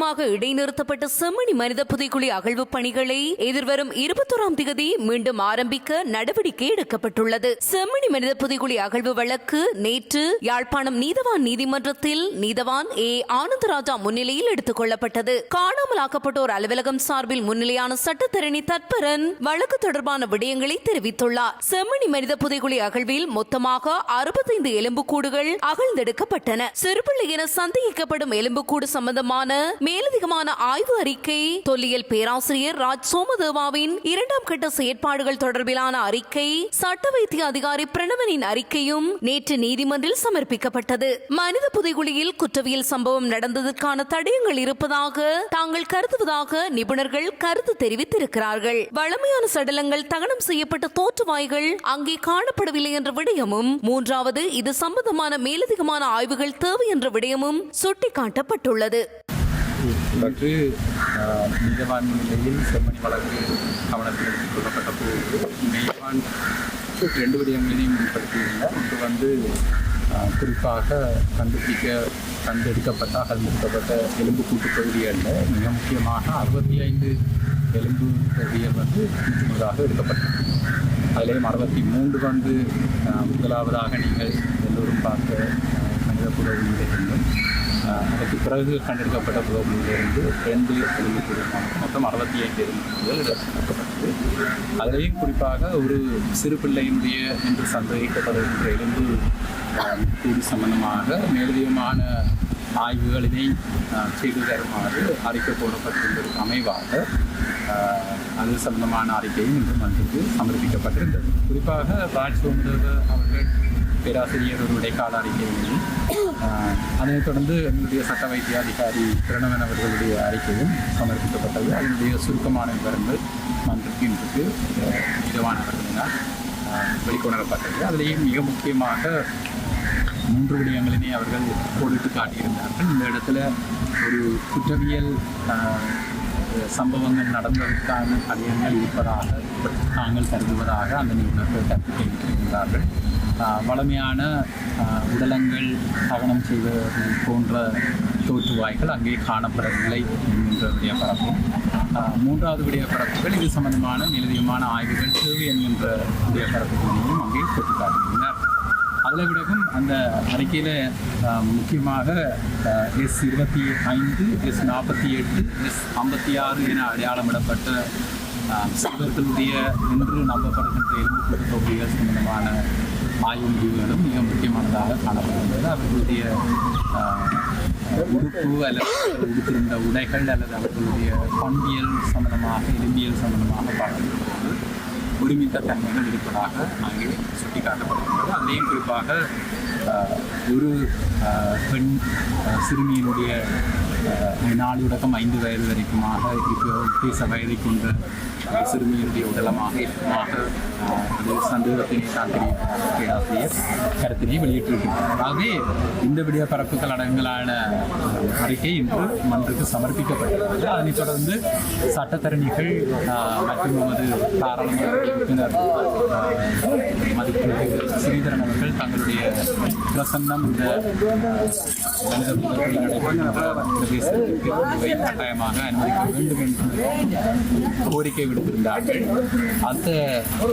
காரணமாக இடைநிறுத்தப்பட்ட செம்மணி மனித புதைக்குழி அகழ்வு பணிகளை எதிர்வரும் இருபத்தோராம் திகதி மீண்டும் ஆரம்பிக்க நடவடிக்கை எடுக்கப்பட்டுள்ளது. செம்மணி மனித புதைக்குழி அகழ்வு வழக்கு நேற்று யாழ்ப்பாணம் நீதவான் நீதிமன்றத்தில் நீதவான் ஏ. ஆனந்தராஜா முன்னிலையில் எடுத்துக் கொள்ளப்பட்டது. காணாமலாக்கப்பட்டோர் அலுவலகம் சார்பில் முன்னிலையான சட்டத்தரணி தற்பரன் வழக்கு தொடர்பான விடயங்களை தெரிவித்துள்ளார். செம்மணி மனித புதைக்குழி அகழ்வில் மொத்தமாக அறுபத்தைந்து எலும்புக்கூடுகள் அகழ்ந்தெடுக்கப்பட்டன. சிறுபிள்ளை என சந்தேகிக்கப்படும் எலும்புக்கூடு சம்பந்தமான மேலதிகமான ஆய்வு அறிக்கை. தொல்லியல் பேராசிரியர் ராஜ் சோமதேவாவின் இரண்டாம் கட்ட செயற்பாடுகள் தொடர்பிலான அறிக்கை. சட்ட வைத்திய அதிகாரி பிரணவனின் அறிக்கையும் நேற்று நீதிமன்றில் சமர்ப்பிக்கப்பட்டது. மனித புதைகுழியில் குற்றவியல் சம்பவம் நடந்ததற்கான தடயங்கள் இருப்பதாக தாங்கள் கருதுவதாக நிபுணர்கள் கருத்து தெரிவித்திருக்கிறார்கள். வளமையான சடலங்கள் தகனம் செய்யப்பட்ட தோற்றுவாய்கள் அங்கே காணப்படவில்லை என்ற விடயமும் மூன்றாவது இது சம்பந்தமான மேலதிகமான ஆய்வுகள் தேவை என்ற விடயமும் சுட்டிக்காட்டப்பட்டுள்ளது. இன்று ஆஹ், நீதவான் நிலையில் செம்மணி வழக்கு கவனத்தில் எடுத்துக் கொள்ளப்பட்ட போது மெய்வான் ரெண்டு விடயங்களையும் வெளிப்படுத்தியிருந்தார் ஒன்று வந்து குறிப்பாக கண்டுபிடிக்க கண்டெடுக்கப்பட்ட அகழ்ந்தெடுக்கப்பட்ட எலும்பு கூட்டு பகுதிகளில் மிக முக்கியமாக அறுபத்தி ஐந்து எலும்பு பகுதிகள் வந்து முழுதாக எடுக்கப்பட்டது. அதிலேயும் அறுபத்தி மூன்று வந்து முதலாவதாக நீங்கள் எல்லோரும் பார்க்க ஆஹ், மனித புதவியிலிருந்தும் பிறகு கண்டெடுக்கப்பட்ட புதவிலிருந்து ரெண்டு எலும்புக்கூடு மொத்தம் அறுபத்தி ஐந்து எலும்புக்கூடுகள் எடுக்கப்பட்டது. அதிலேயும் குறிப்பாக ஒரு சிறு பிள்ளையினுடைய என்று சந்தேகிக்கப்படுகின்ற எலும்பு ஆஹ், கூடு சம்பந்தமாக மேலதிகமான ஆய்வுகளினை செய்து தருமாறு அறிக்கை போடப்பட்டிருந்தது அமைவாக அது சம்பந்தமான அறிக்கையும் இன்று மன்றத்தில் சமர்ப்பிக்கப்பட்டிருந்தது. குறிப்பாக ராஜ் அவர்கள் பேராசிரியர் ஒரு இடைக்கால அறிக்கையையும் ஆஹ், அதனைத் தொடர்ந்து எங்களுடைய சட்ட வைத்திய அதிகாரி பிரணவன் அவர்களுடைய அறிக்கையும் சமர்ப்பிக்கப்பட்டது. அதனுடைய சுருக்கமான விவரங்கள் மன்றத்தில் இன்றைக்கு இதவானவர்களினால் வெளிக்கொணரப்பட்டது. அதிலேயும் மிக முக்கியமாக மூன்று விடயங்களினை அவர்கள் கோடிட்டு காட்டியிருந்தார்கள். இந்த இடத்துல ஒரு குற்றவியல் சம்பவங்கள் நடந்ததற்கான கடிதங்கள் இருப்பதாக நாங்கள் கருதுவதாக அந்த நிபுணர்கள் கருத்து தெரிவித்திருக்கிறார்கள். வளமையான உடலங்கள் தகனம் செய்வது போன்ற தோற்றுவாய்கள் அங்கே காணப்படவில்லை என்கின்ற விடயப்பரப்பும் ஆஹ், மூன்றாவது விடயப்பரப்புகள் இது சம்பந்தமான நிலதியமான ஆய்வுகள் தேவை என்கின்ற விடயப்பரப்புகளையும் அங்கே சுட்டிக்காட்டியிருந்தார் அதில் விடவும் அந்த அறிக்கையில் முக்கியமாக எஸ் இருபத்தி ஐந்து எஸ் நாற்பத்தி எட்டு எஸ் ஐம்பத்தி ஆறு என அடையாளமிடப்பட்ட சமூகத்தினுடைய என்று நம்பப்படுகின்ற எலும்புக்கூடு தொகுதிகள் சம்பந்தமான ஆய்வு முடிவுகளும் மிக முக்கியமானதாக காணப்படுகின்றது. அவர்களுடைய உடுப்பு அல்லது உடுத்திருந்த உடைகள் அல்லது அவர்களுடைய பண்பியல் சம்பந்தமாக எலும்பியல் சம்பந்தமாக பார்க்கின்ற ஒருமித்த தன்மைகள் இருப்பதாக அங்கே சுட்டிக்காட்டப்படுகின்றது. அதிலேயும் குறிப்பாக ஒரு பெண் சிறுமியினுடைய நாளுடக்கம் நாலு தொடக்கம் ஐந்து வயது வரைக்குமாக இருக்க பேச வயதை கொண்ட சிறுமியினுடைய உடலமாக இருக்குமாக அது சந்தேகத்தினை தான் தெரிவிப்பதாக பேராசிரியர் கருத்தினை வெளியிட்டிருக்கிறார் ஆகவே இந்த விடிய பரப்புகள் அடங்கலான அறிக்கை இன்று மன்றுக்கு சமர்ப்பிக்கப்பட்டுள்ளது அதனைத் தொடர்ந்து சட்டத்தரணிகள் மற்றும் நமது பாராளுமன்ற உறுப்பினர் மதிப்பு ஸ்ரீதரன் அவர்கள் தங்களுடைய பிரசன்னம் இந்த மனித நடைபெறுகின்ற பிரதேசத்திற்கு கட்டாயமாக அனுமதிக்க வேண்டும் என்று கோரிக்கை விடுத்திருந்தார்கள் அந்த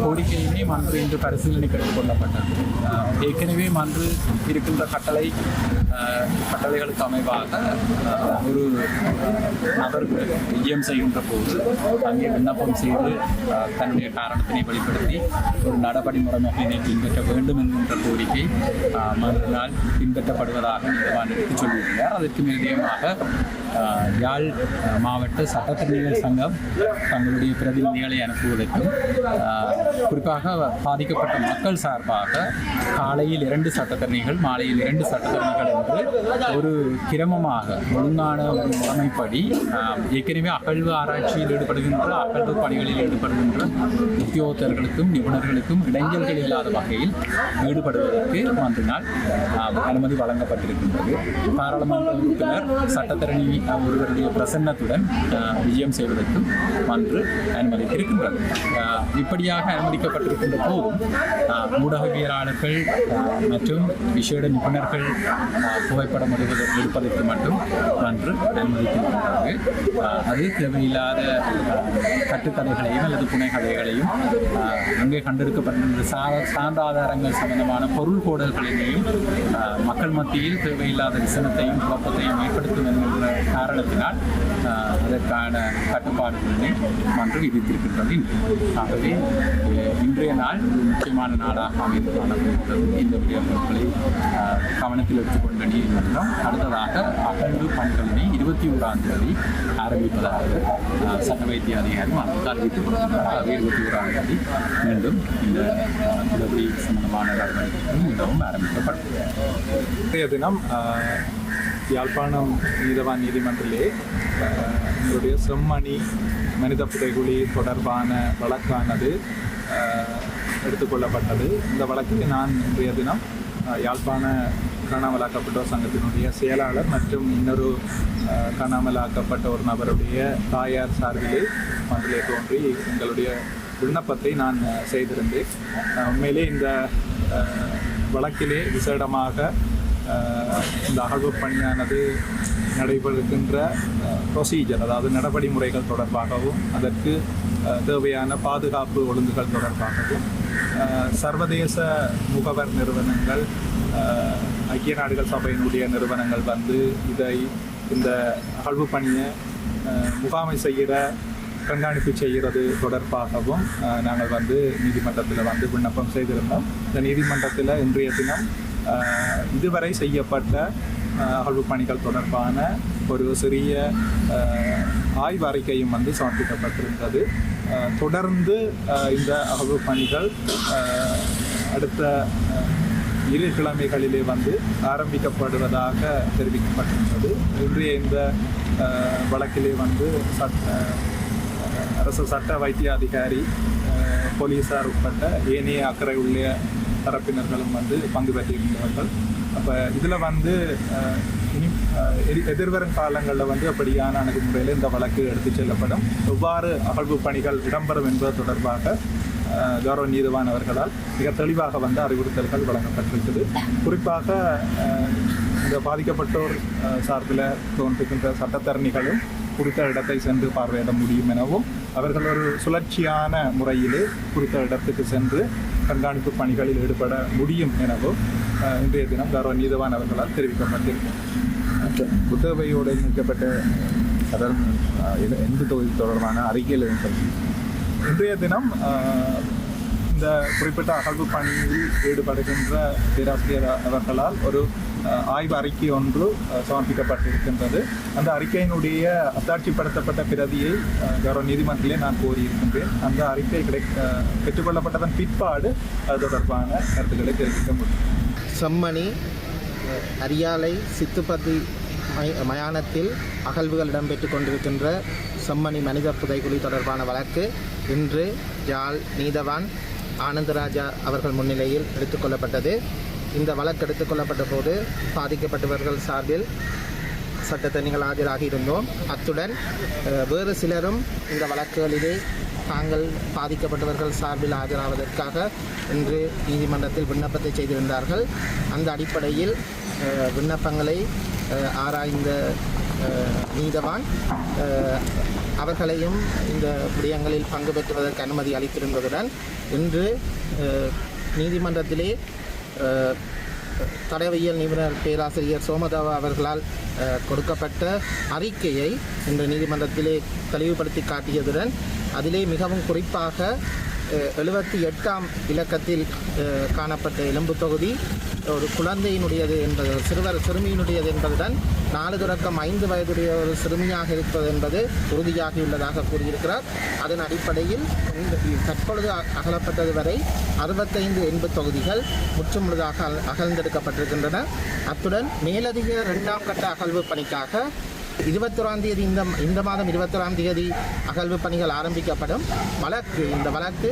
கோரிக்கையுமே மன்று இன்று பரிசீலனை எடுத்துக் கொள்ளப்பட்டது ஏற்கனவே மன்று இருக்கின்ற கட்டளை கட்டளைகளுக்கு அமைவாக ஒரு நபர் ஐயம் செய்கின்ற போது அங்கே விண்ணப்பம் செய்து தன்னுடைய காரணத்தினை வெளிப்படுத்தி ஒரு நடபடி முறைமையினை பின்பற்ற வேண்டும் என்கின்ற கோரிக்கை மறுநாள் பின்பற்றப்படுவதாக நீதிவான் எடுத்துச் சொல்லியிருந்தார் அதற்கு மேலதிகமாக யாழ் மாவட்ட சட்டத்திறனிகள் சங்கம் தங்களுடைய பிரதிநிதிகளை அனுப்புவதற்கும் குறிப்பாக பாதிக்கப்பட்ட மக்கள் சார்பாக காலையில் இரண்டு சட்டத்தரணிகள் மாலையில் இரண்டு சட்டத்தரணிகள் என்று ஒரு கிரமமாக ஒழுங்கான ஒரு முறைமைப்படி ஏற்கனவே அகழ்வு ஆராய்ச்சியில் ஈடுபடுகின்ற அகழ்வு பணிகளில் ஈடுபடுகின்ற உத்தியோகத்தர்களுக்கும் நிபுணர்களுக்கும் இடைஞ்சல்கள் இல்லாத வகையில் ஈடுபடுவதற்கு மன்றினால் அனுமதி வழங்கப்பட்டிருக்கின்றது. பாராளுமன்ற உறுப்பினர் சட்டத்தரணி ஒருவருடைய பிரசன்னத்துடன் விஜயம் செய்வதற்கும் மன்று அனுமதி இருக்கின்றது. இப்படியாக அனுமதிக்கப்பட்டிருக்கின்ற போதும் ஊடகவியலாளர்கள் மற்றும் விசேட நிபுணர்கள் புகைப்படம் எடுப்பது- எடுப்பதற்கு மட்டும் அன்று அனுமதித்திருக்கின்றது அது தேவையில்லாத கட்டுக்கதைகளையும் அல்லது புனைகதைகளையும் அங்கே கண்டெடுக்கப்பட்ட சா சான்றாதாரங்கள் சம்பந்தமான பொருள் கோடல்களையும் மக்கள் மத்தியில் தேவையில்லாத விசனத்தையும் குழப்பத்தையும் ஏற்படுத்தும் என்கின்ற காரணத்தினால் அதற்கான கட்டுப்பாடுகளை மன்று விதித்திருக்கின்றது ஆகவே இன்றைய நாள் ஒரு முக்கியமான நாளாக அமைந்து காணப்படுகிறது இந்த விடயங்களை கவனத்தில் எடுத்துக்கொண்ட நீதிமன்றம் அடுத்ததாக அகழ்வு பணிகளினை இருபத்தி ஓராம் தேதி ஆரம்பிப்பதாக சட்ட வைத்திய அதிகாரம் மன்று ஆகவே இருபத்தி ஓராம் தேதி மீண்டும் இந்த உதவி சம்பந்தமான நடவடிக்கைகள் மிகவும் ஆரம்பிக்கப்படும். இன்றைய தினம் யாழ்ப்பாணம் நீதவான் நீதிமன்றிலே எங்களுடைய செம்மணி மனித புதைகுழி தொடர்பான வழக்கானது எடுத்துக்கொள்ளப்பட்டது. இந்த வழக்கில் நான் இன்றைய தினம் யாழ்ப்பாண காணாமலாக்கப்பட்டோர் சங்கத்தினுடைய செயலாளர் மற்றும் இன்னொரு காணாமலாக்கப்பட்ட ஒரு நபருடைய தாயார் சார்பிலே மன்றிலே தோன்றி எங்களுடைய விண்ணப்பத்தை நான் செய்திருந்தேன். உண்மையிலே இந்த வழக்கிலே விசேடமாக இந்த அகழ்வு பணியானது நடைபெறுகின்ற ப்ரொசீஜர் அதாவது நடவடிமுறைகள் தொடர்பாகவும் அதற்கு தேவையான பாதுகாப்பு ஒழுங்குகள் தொடர்பாகவும் சர்வதேச முகவர் நிறுவனங்கள் ஐக்கிய நாடுகள் சபையினுடைய நிறுவனங்கள் வந்து இதை இந்த அகழ்வு பணியை முகாமை செய்கிற கண்காணிப்பு செய்கிறது தொடர்பாகவும் நாங்கள் வந்து நீதிமன்றத்தில் வந்து விண்ணப்பம் செய்திருந்தோம். இந்த நீதிமன்றத்தில் இன்றைய தினம் இதுவரை செய்யப்பட்ட அகழ்வு பணிகள் தொடர்பான ஒரு சிறிய ஆய்வறிக்கையும் அறிக்கையும் வந்து சமர்ப்பிக்கப்பட்டிருந்தது. தொடர்ந்து இந்த அகழ்வு பணிகள் அடுத்த இரு கிழமைகளிலே வந்து ஆரம்பிக்கப்படுவதாக தெரிவிக்கப்பட்டிருந்தது. இன்றைய இந்த வழக்கிலே வந்து சட்ட அரசு சட்ட வைத்திய அதிகாரி போலீஸார் உட்பட்ட ஏனைய அக்கறை உள்ள தரப்பினர்களும் வந்து பங்கு பெற்றிருக்கிறார்கள் அப்போ இதில் வந்து இனி எதி- எதிர்வரும் காலங்களில் வந்து அப்படியான அணுகுமுறையில் இந்த வழக்கு எடுத்துச் செல்லப்படும். எவ்வாறு அகழ்வு பணிகள் இடம்பெறும் என்பது தொடர்பாக கௌரவ நீதிவானவர்களால் மிக தெளிவாக வந்து அறிவுறுத்தல்கள் வழங்கப்பட்டிருக்குது. குறிப்பாக இந்த பாதிக்கப்பட்டோர் சார்பில் தோன்றுகின்ற சட்டத்தரணிகளும் குறித்த இடத்தை சென்று பார்வையிட முடியும் எனவும் அவர்கள் ஒரு சுழற்சியான முறையிலே குறித்த இடத்துக்கு சென்று கண்காணிப்பு பணிகளில் ஈடுபட முடியும் எனவும் இன்றைய தினம் கௌரவ நீதவான் அவர்களால் தெரிவிக்கப்பட்டிருக்கும் புத்தகப்பையோடு இணைக்கப்பட்ட சதன் எந்த தொகுதி தொடர்பான அறிக்கையில் இன்றைய தினம் இந்த குறிப்பிட்ட அகழ்வு பணியில் ஈடுபடுகின்ற பேராசிரியர் அவர்களால் ஒரு ஆய்வு அறிக்கை ஒன்று சமர்ப்பிக்கப்பட்டிருக்கின்றது. அந்த அறிக்கையினுடைய அத்தாட்சிப்படுத்தப்பட்ட பிரதியை கௌரவ நீதிமன்றத்திலே நான் கோரியிருக்கின்றேன். அந்த அறிக்கை கிடை பெற்றுக்கொள்ளப்பட்டதன் பிற்பாடு அது தொடர்பான கருத்துக்களை தெரிவிக்க முடியும். செம்மணி அரியாலை சித்துப்பதி மயானத்தில் அகழ்வுகள் இடம்பெற்று கொண்டிருக்கின்ற செம்மணி மனித புதைகுழி தொடர்பான வழக்கு இன்று ஜால் நீதவான் ஆனந்தராஜா அவர்கள் முன்னிலையில் எடுத்துக்கொள்ளப்பட்டது. இந்த வழக்கு எடுத்துக்கொள்ளப்பட்ட போது பாதிக்கப்பட்டவர்கள் சார்பில் சட்டத்தணிகள் ஆஜராகியிருந்தோம். அத்துடன் வேறு சிலரும் இந்த வழக்குகளிலே தாங்கள் பாதிக்கப்பட்டவர்கள் சார்பில் ஆஜராவதற்காக இன்று நீதிமன்றத்தில் விண்ணப்பத்தை செய்திருந்தார்கள். அந்த அடிப்படையில் விண்ணப்பங்களை ஆராய்ந்த நீதவான் அவர்களையும் இந்த விடயங்களில் பங்கு பெற்றுவதற்கு அனுமதி அளித்திருந்ததுடன் இன்று நீதிமன்றத்திலே தடவியல் நிபுணர் பேராசிரியர் சோமதாவா அவர்களால் கொடுக்கப்பட்ட அறிக்கையை இன்று நீதிமன்றத்திலே தெளிவுபடுத்தி காட்டியதுடன் அதிலே மிகவும் குறிப்பாக எழுபத்தி எட்டாம் இலக்கத்தில் காணப்பட்ட எலும்பு தொகுதி. ஒரு குழந்தையினுடையது என்பது சிறுவர் சிறுமியினுடையது என்பதுடன் நாலு தொடக்கம் ஐந்து வயதுடைய ஒரு சிறுமியாக இருப்பது என்பது உறுதியாகியுள்ளதாக கூறியிருக்கிறார். அதன் அடிப்படையில் தற்பொழுது அ- அகலப்பட்டது வரை அறுபத்தைந்து எண்பு தொகுதிகள் முற்றுமுழுதாக அகல் அகழ்ந்தெடுக்கப்பட்டிருக்கின்றன. அத்துடன் மேலதிக இரண்டாம் கட்ட அகழ்வு பணிக்காக இருபத்தொராம் தேதி இந்த இந்த மாதம் இருபத்தொராம் தேதி அகழ்வு பணிகள் ஆரம்பிக்கப்படும். வழக்கு இந்த வழக்கு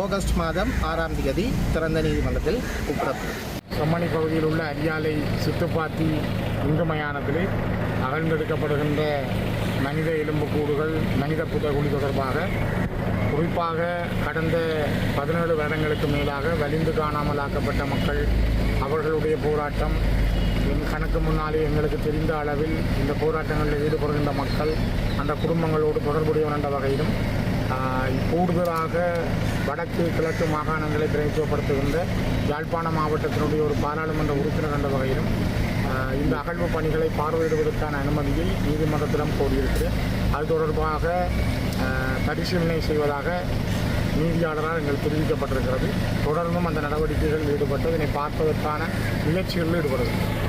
ஆகஸ்ட் மாதம் ஆறாம் தேதி திறந்த நீதிமன்றத்தில் ஒப்படைப்படும் செம்மணி பகுதியில் உள்ள அரியாலை சுத்துப்பாத்தி இந்து மயானத்திலே அகழ்ந்தெடுக்கப்படுகின்ற மனித எலும்புக்கூடுகள் மனித புதகுழி தொடர்பாக குறிப்பாக கடந்த பதினேழு வருடங்களுக்கு மேலாக வலிந்து காணாமல் ஆக்கப்பட்ட மக்கள் அவர்களுடைய போராட்டம் என் கணக்கு முன்னாலே எங்களுக்கு தெரிந்த அளவில் இந்த போராட்டங்களில் ஈடுபடுகின்ற மக்கள் அந்த குடும்பங்களோடு தொடர்புடையவர் என்ற வகையிலும் கூடுதலாக வடக்கு கிழக்கு மாகாணங்களை பிரதித்துவப்படுத்துகின்ற யாழ்ப்பாண மாவட்டத்தினுடைய ஒரு பாராளுமன்ற உறுப்பினர் என்ற வகையிலும் இந்த அகழ்வு பணிகளை பார்வையிடுவதற்கான அனுமதியை நீதிமன்றத்திடம் கோரியிருக்கிறேன். அது தொடர்பாக பரிசீலனை செய்வதாக நீதியாளரால் எங்கள் தெரிவிக்கப்பட்டிருக்கிறது. தொடர்ந்தும் அந்த நடவடிக்கைகளில் ஈடுபட்டு இதனை பார்ப்பதற்கான முயற்சிகளில் ஈடுபடுகிறது